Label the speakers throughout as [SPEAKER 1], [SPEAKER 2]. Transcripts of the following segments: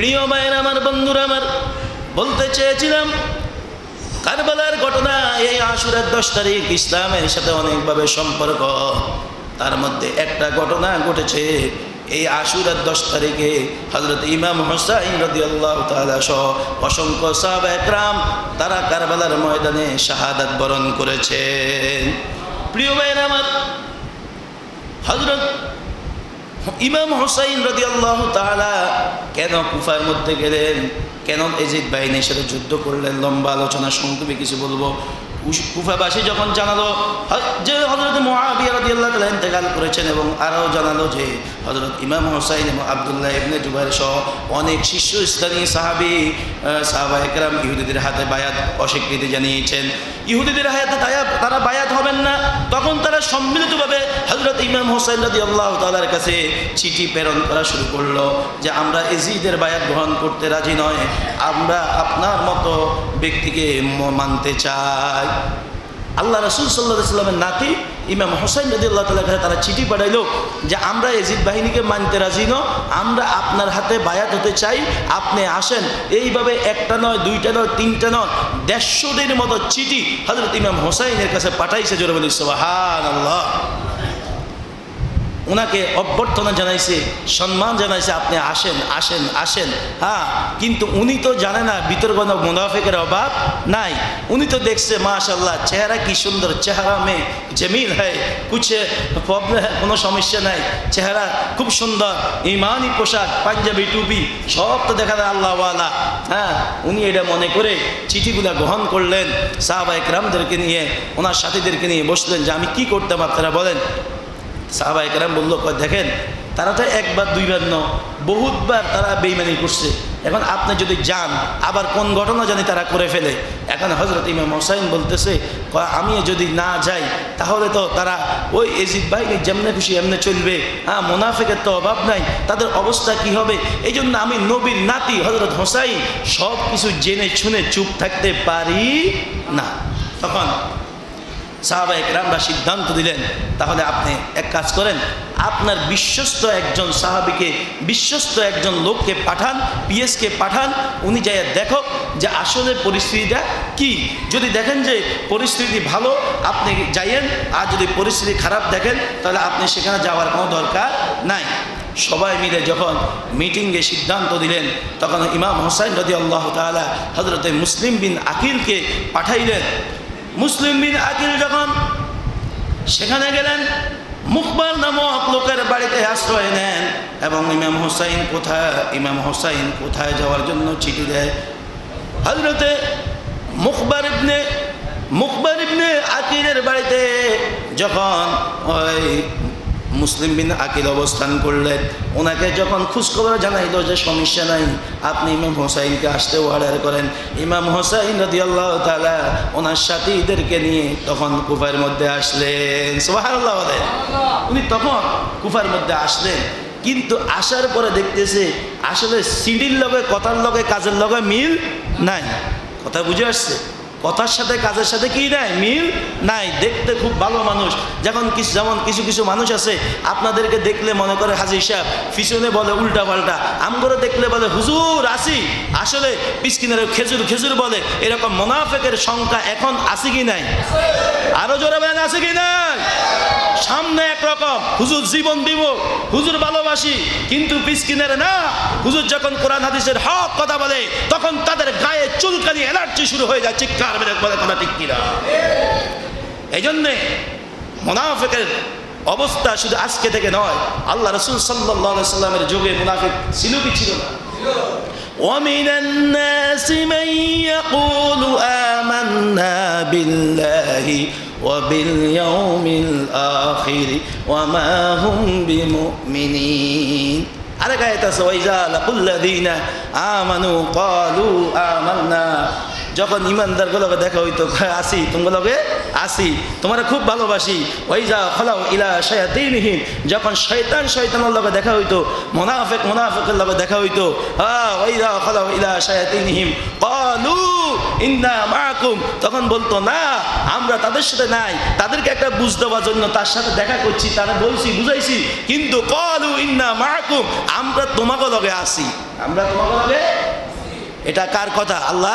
[SPEAKER 1] প্রিয় ভাইয়ের আমার, বন্ধুরা আমার, বলতে চেয়েছিলাম, কারবালার ঘটনা এই আশুরের দশ তারিখ ইসলামের সাথে অনেকভাবে সম্পর্ক। তার মধ্যে একটা ঘটনা ঘটেছে, এই আশুরের দশ তারিখে হজরত ইমাম হোসাইন রদি আল্লাহ সহ অসংখ্য সাহাব একরাম তারা কারবালার ময়দানে শাহাদাত বরণ করেছেন প্রিয় ভাইয়ের আমার হজরত ইমাম হোসাইন রদি আল্লাহ তালা কেন কুফার মধ্যে গেলেন? কেন এজিদ বাহিনীর সাথে যুদ্ধ করলেন? লম্বা আলোচনা সংক্ষেপে কিছু বলব। কুফাবাসী যখন জানালো যে হজরত মহাবিয়া আল্লাহ ইন্তেকাল করেছেন এবং আরও জানালো যে হজরত ইমাম হোসাইন এবং আবদুল্লাহ ইবনে জুবাইর সহ অনেক শীর্ষস্থানীয় সাহাবি সাহাবা একরাম ইহুদিদের হাতে বায়াত অস্বীকৃতি জানিয়েছেন। ইহুদিদের হাতে তারা বায়াত হবেন না। তখন তারা সম্মিলিতভাবে হজরত ইমাম হোসাইন রাদি আল্লাহ তালার কাছে চিঠি প্রেরণ করা শুরু করল যে, আমরা এজিদের বায়াত গ্রহণ করতে রাজি নয়। আমরা আপনার মতো ব্যক্তিকে মানতে চায়। আল্লাহ রসুল সাল্লাহ সাল্লামের নাতি ইমাম হোসাইন রদি আল্লাহ তালার কাছে তারা চিঠি পাঠাইলো যে, আমরা এজিদ বাহিনীকে মানতে রাজি ন আমরা আপনার হাতে বায়াত হতে চাই, আপনি আসেন। এইভাবে একটা নয়, দুইটা নয়, তিনটা নয়, দেড়শো দিনের মতো চিঠি হজরত ইমাম হোসাইনের কাছে পাঠাইছে জোরে বলি হান আল্লাহ ওনাকে অভ্যর্থনা জানাইছে, সম্মান জানাইছে, আপনি আসেন আসেন আসেন। হ্যাঁ কিন্তু উনি তো জানে না ভিতর কোনো মুনাফেকের অভাব নাই। উনি তো দেখছে মাশাল্লাহ চেহারা কি সুন্দর, চেহারা মেয়ে, জমিল হয় কুছে প্রবলেম কোনো সমস্যা নাই। চেহারা খুব সুন্দর ইমানই পোশাক, পাঞ্জাবি, টুপি, সব তো দেখা যায় আল্লাহওয়ালা। হ্যাঁ উনি এটা মনে করে চিঠিগুলা গ্রহণ করলেন সাহাবা একরামদেরকে নিয়ে, ওনার সাথীদেরকে নিয়ে বসলেন যে, আমি কি করতাম আপনারা বলেন? সাহাবা একরাম বলল দেখেন, তারা তো একবার, দুইবার ন বহুতবার তারা বেইমানি করছে। এখন আপনি যদি যান, আবার কোন ঘটনা জানি তারা করে ফেলে? এখন হজরত ইমাম হোসাইন বলতেছে আমি যদি না যাই, তাহলে তো তারা ওই এজিদ বাহিনী যেমনে খুশি এমনে চলবে। হ্যাঁ মোনাফেকের তো অভাব নাই, তাদের অবস্থা কি হবে? এই জন্য আমি নবীর নাতি হজরত হোসাইন সব কিছু জেনে শুনে চুপ থাকতে পারি না। তখন সাহাবা একরামরা সিদ্ধান্ত দিলেন, তাহলে আপনি এক কাজ করেন, আপনার বিশ্বস্ত একজন সাহাবিকে, বিশ্বস্ত একজন লোককে পাঠান, পিএসকে পাঠান, উনি যাই দেখো যে আসলে পরিস্থিতিটা কি। যদি দেখেন যে পরিস্থিতি ভালো, আপনি যাইয়েন, আর যদি পরিস্থিতি খারাপ দেখেন, তাহলে আপনি সেখানে যাওয়ার কোনো দরকার নাই। সবাই মিলে যখন মিটিংয়ে সিদ্ধান্ত দিলেন, তখন ইমাম হোসাইন রদি আল্লাহ তালা হজরতে মুসলিম বিন আকিলকে পাঠাইলেন। মুসলিম বিন আকিল যখন সেখানে গেলেন মুখবার নামক লোকের বাড়িতে আশ্রয় নেন এবং ইমাম হোসাইন কোথায়, ইমাম হোসাইন কোথায় যাওয়ার জন্য চিঠি দেয়। হজরতে মুখবার ইবনে মুখবার ইবনে আকিলের বাড়িতে যখন ওই মুসলিম বিন আকিল অবস্থান করলেন ওনাকে যখন খোঁজখবর জানাইল যে সমস্যা নাই, আপনি ইমাম হোসাইনকে আসতে অর্ডার করেন। ইমাম হোসাইন রদি আল্লাহ তালা ওনার সাথীদেরকে নিয়ে তখন কুফার মধ্যে আসলেন। সোহারাল্লাহ উনি তখন কুফার মধ্যে আসলেন। কিন্তু আসার পরে দেখতেছে, আসলে সিডির লগে, কথার লগে, কাজের লগে মিল নাই। কথা বুঝে আসছে? কথার সাথে, কাজের সাথে কি নাই মিল নাই। দেখতে খুব ভালো মানুষ। যেমন কিছু যেমন কিছু কিছু মানুষ আছে, আপনাদেরকে দেখলে মনে করে হাজির সাহেব, পিছনে বলে উল্টা পাল্টা আমগরে দেখলে বলে, হুজুর, আসি। আসলে পিসকিনের খেজুর খেজুর বলে। এরকম মোনাফেকের সংখ্যা এখন আছে কি নাই? আরও জোরে বেন আছে কি নাই? সামনে একরকম হুজুর জীবন দিব হুজুর ভালোবাসি কিন্তু পিসকিনের না হুজুর যখন কোরআন হাদিসের হক কথা বলে তখন তাদের গায়ে চুলকানি এলার্জি শুরু হয়ে যায় চিৎকার বেড়ে বলে কথা ঠিক কিনা এই জন্যে মোনাফেকের অবস্থা শুধু আজকে থেকে নয় আল্লাহ রসুল সাল্লাহ সাল্লামের যুগে মুনাফিক ছিল কি ছিল না ومن الناس من يقول آمنا بالله وباليوم الآخر وما هم بمؤمنين আরেক আয়াত আছে ওয়াইজা লাকুল্লাযীনা আমানু ক্বালু আমান্না যখন ইমানদারগুলোকে দেখা হইতো কয়, আসি তোমাগুলোকে আসি তোমার খুব ভালোবাসি। ওই যা ফলাও ইলা শয়াতিনহীন যখন শয়তান শয়তানের লগে দেখা হইতো মোনাফেক মোনাফেকের লগে দেখা হইতো হ্যাঁ ওই যা ফলাও ইলা শয়াতিনহীন ক্বালু ইন্না মাআকুম। তখন বলতো না আমরা তাদের সাথে নাই তাদেরকে একটা বুঝ দেওয়ার জন্য তার সাথে দেখা করছি তারা বলছি বুঝাইছি কিন্তু ক্বালু ইন্না মাআকুম আমরা তোমাকে লগে আসি। আমরা তোমাকে লগে এটা কার কথা? আল্লাহ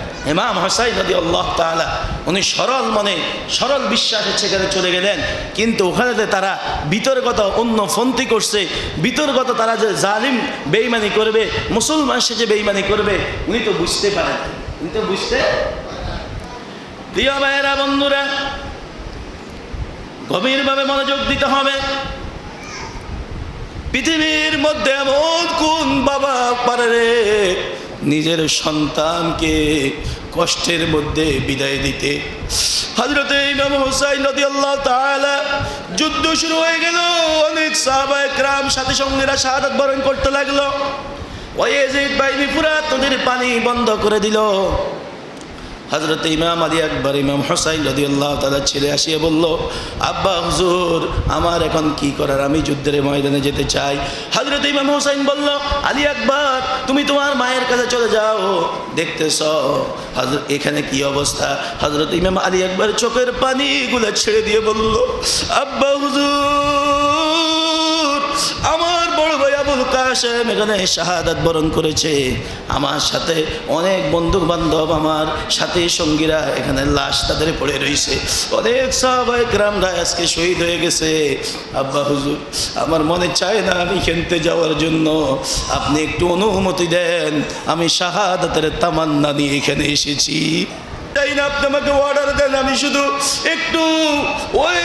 [SPEAKER 1] ইমাম হোসাইন নদী আল্লাহ তাআলা, উনি সরল মনে, সরল বিশ্বাসে সেখানে চলে গেলেন। কিন্তু ওখানে যে তারা বিতর্কত অন্য ফন্তি করছে, বিতর্কত তারা যে জালিম বেইমানি করবে, মুসলমান সে যে বেইমানি করবে, উনি তো বুঝতে পারেন। উনি তো বুঝতে প্রিয় ভাইয়েরা, বন্ধুরা, গভীরভাবে মনোযোগ দিতে হবে। পৃথিবীর মধ্যে এমন কোন বাবা পারে রে? নিজের সন্তানকে কষ্টের মধ্যে বিদায় দিতে। হজরত ইমাম হুসাইন নদী আল্লাহ তাহলে যুদ্ধ শুরু হয়ে গেল। অনেক সাহবায় গ্রাম সাথে সঙ্গীরা শাহাদ বরণ করতে লাগল। ওই এজিদ বাহিনী পুরা তোদের পানি বন্ধ করে দিল। হজরত ইমাম আলী আকবর, ইমাম হোসাইন রদি আল্লাহ তাদের ছেলে আসিয়ে বলল, আব্বা হুজুর, আমার এখন কি করার? আমি যুদ্ধের ময়দানে যেতে চাই। হজরত ইমাম হোসাইন বলল, আলী আকবর, তুমি তোমার মায়ের কাছে চলে যাও। দেখতেছ হজরত এখানে কি অবস্থা? হজরত ইমাম আলী আকবর চোখের পানিগুলো ছেড়ে দিয়ে বলল, আব্বা হুজুর, আমার আবুল কাশেম এখানে শাহাদাত বরণ করেছে। আমার সাথে অনেক বন্ধু বান্ধব আমার সাথী সঙ্গীরা এখানে লাশ তাদের পড়ে রয়েছে। অনেক সাহাবাই গ্রামরা আজকে শহীদ হয়ে গেছে। আব্বা হুজুর, আমার মনে চায় না আমি খেলতে যাওয়ার জন্য। আপনি একটু অনুমতি দেন, আমি শাহাদাতের তামান্না নিয়ে এখানে এসেছি। তাই না আপনি আমাকে অর্ডার দেন? আমি শুধু একটু ওই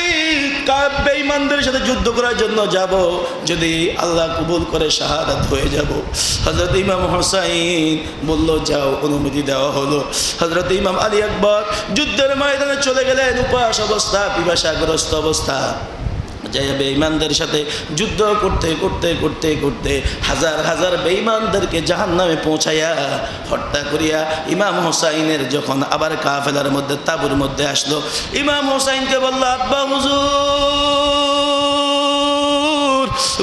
[SPEAKER 1] বেইমানদের সাথে যুদ্ধ করার জন্য যাব, যদি আল্লাহ কবুল করে শাহাদাত হয়ে যাব। হজরত ইমাম হোসাইন বলল, যাও, অনুমতি দেওয়া হলো। হজরত ইমাম আলী আকবর যুদ্ধের ময়দানে চলে গেলেন, উপাস অবস্থা, পিপাসাগ্রস্ত অবস্থা। যাই বেঈমানদের সাথে যুদ্ধ করতে করতে করতে করতে হাজার হাজার বেঈমানদেরকে জাহান নামে পৌঁছাইয়া হত্যা করিয়া ইমাম হোসাইনের যখন আবার কাফেলার মধ্যে, তাবুর মধ্যে আসলো, ইমাম হোসাইনকে বলল, আব্বা হুজুর!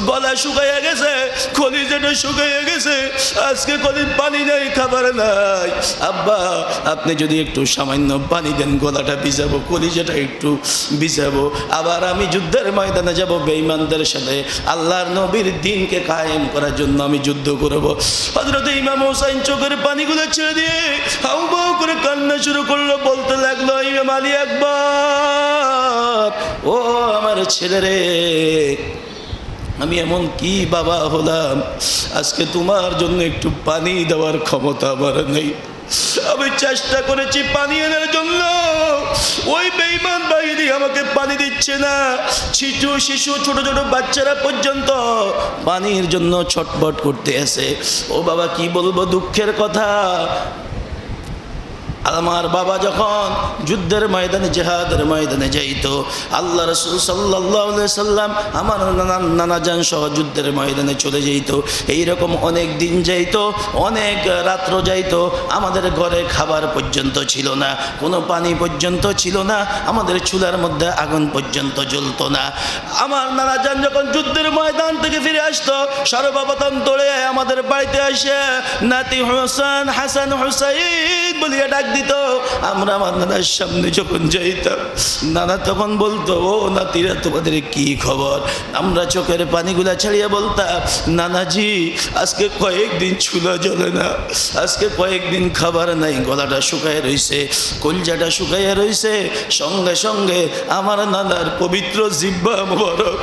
[SPEAKER 1] গলা শুকাইয়া গেছে কলিজাটা শুকাইয়া গেছে। আজকে কদিন পানি নেই, খাবার নাই। আব্বা, আপনি যদি একটু সামান্য পানি দেন, গলাটা ভিজাবো, কলিজাটা একটু ভিজাবো। আবার আমি যুদ্ধের ময়দানে যাব বেঈমানদের সাথে। আল্লাহর নবীর দিনকে কায়েম করার জন্য আমি যুদ্ধ করব। হজরত ইমাম হোসাইন চোখের পানিগুলো ছেড়ে দিয়ে হাউ বাউ করে কান্না শুরু করল, বলতে লাগল, ইমাম আলী একবার ও আমার ছেলে রে আমি এমন কি বাবা হলাম? আজকে তোমার জন্য একটু পানি দেওয়ার ক্ষমতা আমার নেই। আমি চেষ্টা করেছি পানি আনার জন্য। ওই বেইমান বাহিনী আমাকে পানি দিচ্ছে না। শিশু শিশু, ছোট ছোট বাচ্চারা পর্যন্ত পানির জন্য ছটফট করতে আসে। ও বাবা, কি বলব দুঃখের কথা? আমার বাবা যখন যুদ্ধের ময়দানে, জেহাদের ময়দানে যাইতো, আল্লাহ রসুল সাল্লাহ সাল্লাম আমার নানা নানা যান সহ যুদ্ধের ময়দানে চলে যেত এইরকম অনেক দিন যাইতো, অনেক রাত্র যাইতো, আমাদের ঘরে খাবার পর্যন্ত ছিল না, কোনো পানি পর্যন্ত ছিল না, আমাদের চুলার মধ্যে আগুন পর্যন্ত জ্বলতো না। আমার নানা যান যখন যুদ্ধের ময়দান থেকে ফিরে আসতো, সর্বপ্রথম তোড়ে আমাদের বাড়িতে আসে, নাতি হোসেন, হাসান হুসাইন বলিয়া ডাক দিত, আমরা আমার নানার সামনে যখন যাইতাম, নানা তখন বলতো, ও নাতিরা, তোমাদের কি খবর? আমরা চোখের পানিগুলা ছাড়িয়ে বলতাম, নানাজি, আজকে কয়েকদিন চুলা জ্বলে না, আজকে কয়েকদিন খাবার নাই, গলাটা শুকায় রইছে, কলজাটা শুকাইয়া রইছে, সঙ্গে সঙ্গে আমার নানার পবিত্র জিব্বা মোবারক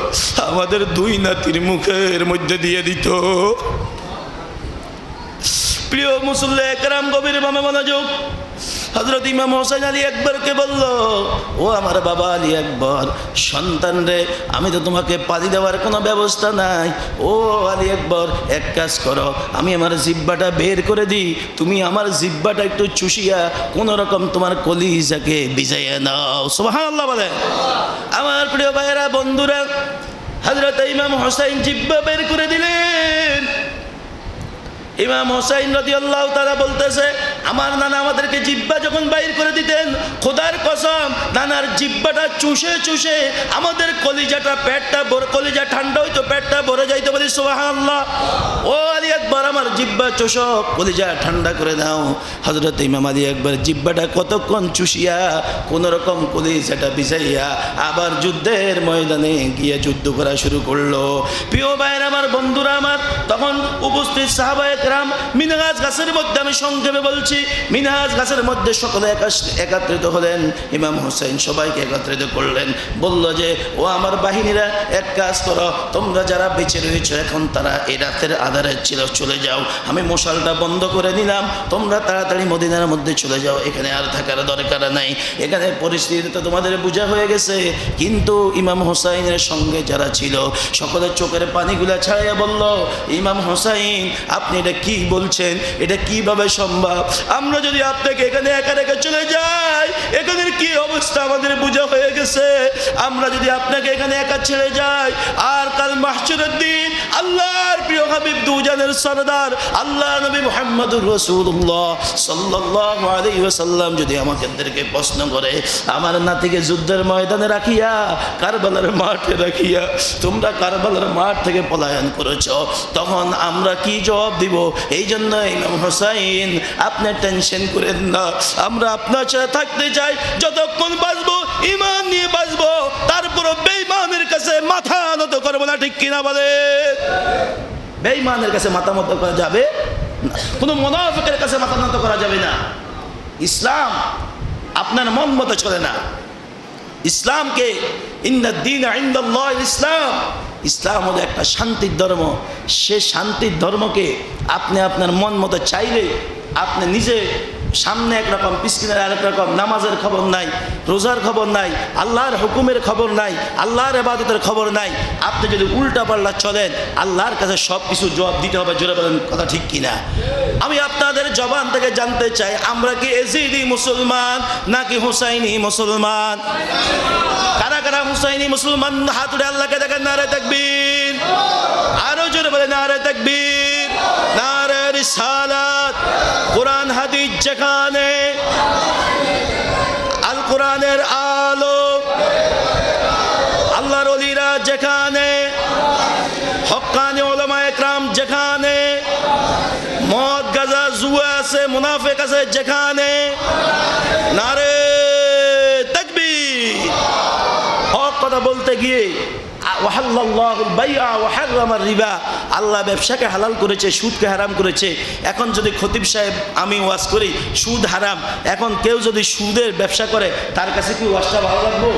[SPEAKER 1] আমাদের দুই নাতির মুখের মধ্যে দিয়ে দিত। প্রিয় মুসল্লে একরাম গভীর ভাবে মনোযোগ। হজরত ইমাম হোসেন আলী একবারকে বলল, ও আমার বাবা আলী একবার, সন্তান রে, আমি তো তোমাকে পানি দেওয়ার কোনো ব্যবস্থা নাই। ও আলী একবার, এক কাজ করো, আমি আমার জিব্বাটা বের করে দিই। তুমি আমার জিব্বাটা একটু চুষিয়া কোনো রকম তোমার কলিজাকে বিজাইয়া নাও। আল্লাহ বলে আমার প্রিয় ভাইয়েরা, বন্ধুরা হজরত ইমাম হোসাইন জিব্বা বের করে দিলেন। ইমাম হোসাইন রদি আল্লাহ তারা বলতেছে, আমার নানা আমাদেরকে জিব্বা যখন বাইর করে দিতেন, খোদার কসম, নানার জিব্বাটা চুষে চুষে আমাদের কলিজাটা, পেটটা কলিজা ঠান্ডা হইতো, পেটটা ভরে যাইতো বলি সোহান ও একবার আমার জিব্বা চোষক, কলিজা ঠান্ডা করে দাও। হজরত ইমাম আলী একবার জিব্বাটা কতক্ষণ চুষিয়া কোন রকম কলিজাটা বিছাইয়া আবার যুদ্ধের ময়দানে গিয়ে যুদ্ধ করা শুরু করল। প্রিয় ভাইয়ের, আমার বন্ধুরা আমার, তখন উপস্থিত সাহাবায়ক রাম মিনহাজ গাছের মধ্যে, আমি সংক্ষেপে বলছি, মিনহাজ গাছের মধ্যে সকলে একত্রিত হলেন, ইমাম হোসেন সবাইকে একত্রিত করলেন, বলল যে, ও আমার বাহিনীরা, এক কাজ করো, তোমরা যারা বেঁচে রয়েছে, এখন তারা এই রাতের আধারে ছিল চলে যাও। আমি মশালটা বন্ধ করে দিলাম তোমরা তাড়াতাড়ি মদিনার মধ্যে চলে যাও। এখানে আর থাকার দরকার নাই। এখানে পরিস্থিতি তো তোমাদের বোঝা হয়ে গেছে। কিন্তু ইমাম হোসাইনের সঙ্গে যারা ছিল সকলের চোখের পানিগুলা ছাড়িয়ে বলল, ইমাম হোসাইন, আপনি এটা কি বলছেন? এটা কীভাবে সম্ভব? আমরা যদি আপনাকে এখানে একা রেখে চলে যাই, এখানের কি অবস্থা আমাদের বোঝা হয়ে গেছে। আমরা যদি আপনাকে এখানে একা ছেড়ে যাই, আর কাল মাহচুরের দিন আল্লাহর প্রিয় হাবিব দুজানের সরদার আল্লাহ নবী মোহাম্মদুর রসুল্লাহ সাল্লাহ আলী ওসাল্লাম যদি আমাদেরকে প্রশ্ন করে, আমার নাতিকে যুদ্ধের ময়দানে রাখিয়া, কারবালার মাঠে রাখিয়া, তোমরা কারবালার মাঠ থেকে পলায়ন করেছ, তখন আমরা কি জবাব দিব? এই জন্য ইমাম হোসাইন, আপনি টেনশন করেন না, আমরা আপনার সাথে থাকতে চাই, যতক্ষণ বাঁচবো ইমান নিয়ে বাঁচবো, তারপরও বেইমানের কাছে মাথা নত করব না, ঠিক কিনা বলে বেইমানের কাছে মাতামত করা যাবে না। কোনো মনাফিকের কাছে মাতামত করা যাবে না। ইসলাম আপনার মন মতো চলে না। ইসলামকে ইন্দিন ইসলাম। ইসলাম হলো একটা শান্তির ধর্ম। সে শান্তির ধর্মকে আপনি আপনার মন মতো চাইলে আপনি নিজে সামনে একরকম পিসকিনের আরেক রকম, নামাজের খবর নাই, রোজার খবর নাই, আল্লাহর হুকুমের খবর নাই, আল্লাহর এবাদতের খবর নাই। আপনি যদি উল্টা পাল্লা চলেন, আল্লাহর কাছে সব কিছু জবাব দিতে হবে, জোরে বলেন কথা ঠিক কিনা? আমি আপনাদের জবান থেকে জানতে চাই, আমরা কি এজিদি মুসলমান নাকি হুসাইনি মুসলমান? কারা কারা হুসাইনি মুসলমান? হাত আল্লাহকে দেখেন, নারে তাকবীর। আরও জোরে বলে নারে তাকবীর। নারে রিসালাত, কোরআন হাদিস যেখানে আল কোরআনের আলো, আল্লাহর অলিরা যেখানে হক্কানি ওলামা একরাম যেখানে, মদ, গাজা, জুয়া আছে, মুনাফেক আছে যেখানে নারে তাকবীর হক কথা বলতে গিয়ে রিবা। আল্লাহ ব্যবসাকে হালাল করেছে, সুদকে হারাম করেছে। এখন যদি খতিব সাহেব আমি ওয়াজ করি, সুদ হারাম। এখন কেউ যদি সুদের ব্যবসা করে, তার কাছে কি ওয়াজটা ভালো লাগবো?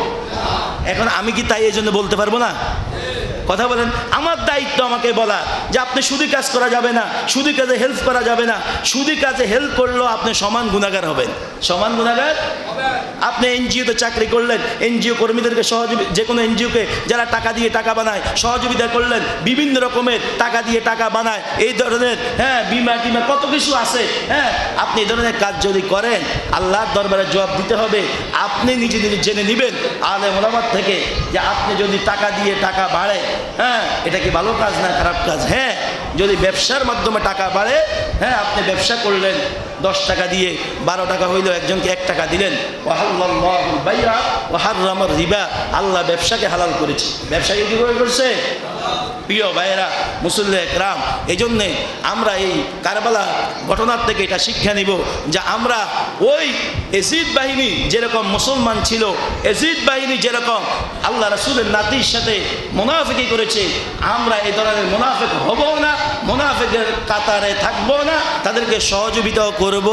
[SPEAKER 1] এখন আমি কি তাই এই জন্য বলতে পারব না? কথা বলেন, আমার দায়িত্ব আমাকে বলা যে আপনি সুদি কাজ করা যাবে না, সুদি কাজে হেল্প করা যাবে না, সুদি কাজে হেল্প করলেও আপনি সমান গুণাগার হবেন। সমান গুণাগার আপনি এনজিওতে চাকরি করলেন এনজিও কর্মীদেরকে সহযোগী যে কোনো এনজিওকে যারা টাকা দিয়ে টাকা বানায়, সহযোগিতা করলেন, বিভিন্ন রকমের টাকা দিয়ে টাকা বানায়, এই ধরনের হ্যাঁ বিমা টিমা কত কিছু আছে হ্যাঁ আপনি এই ধরনের কাজ যদি করেন, আল্লাহর দরবারে জবাব দিতে হবে, আপনি নিজে নিজে জেনে নেবেন আলে মোলামাত থেকে, যে আপনি যদি টাকা দিয়ে টাকা বাড়ে হ্যাঁ এটা কি ভালো কাজ না খারাপ কাজ? হ্যাঁ যদি ব্যবসার মাধ্যমে টাকা বাড়ে হ্যাঁ আপনি ব্যবসা করলেন, দশ টাকা দিয়ে বারো টাকা হইলেও একজনকে এক টাকা দিলেন। ওয়াহাল্লাহুল ও হার হাররামার রিবা। আল্লাহ ব্যবসাকে হালাল করেছে। ব্যবসাকে কি করে করছে? প্রিয় ভাইয়েরা, মুসল্লি একরাম এই জন্যে আমরা এই কারবালা ঘটনার থেকে এটা শিক্ষা নিব যে আমরা ওই এজিদ বাহিনী যেরকম মুসলমান ছিল এজিদ বাহিনী যেরকম আল্লাহ রাসুলের নাতির সাথে মোনাফেকি করেছে, আমরা এই ধরনের মোনাফেক হব না, মোনাফেকের কাতারে থাকব না, তাদেরকে সহযোগিতাও করব।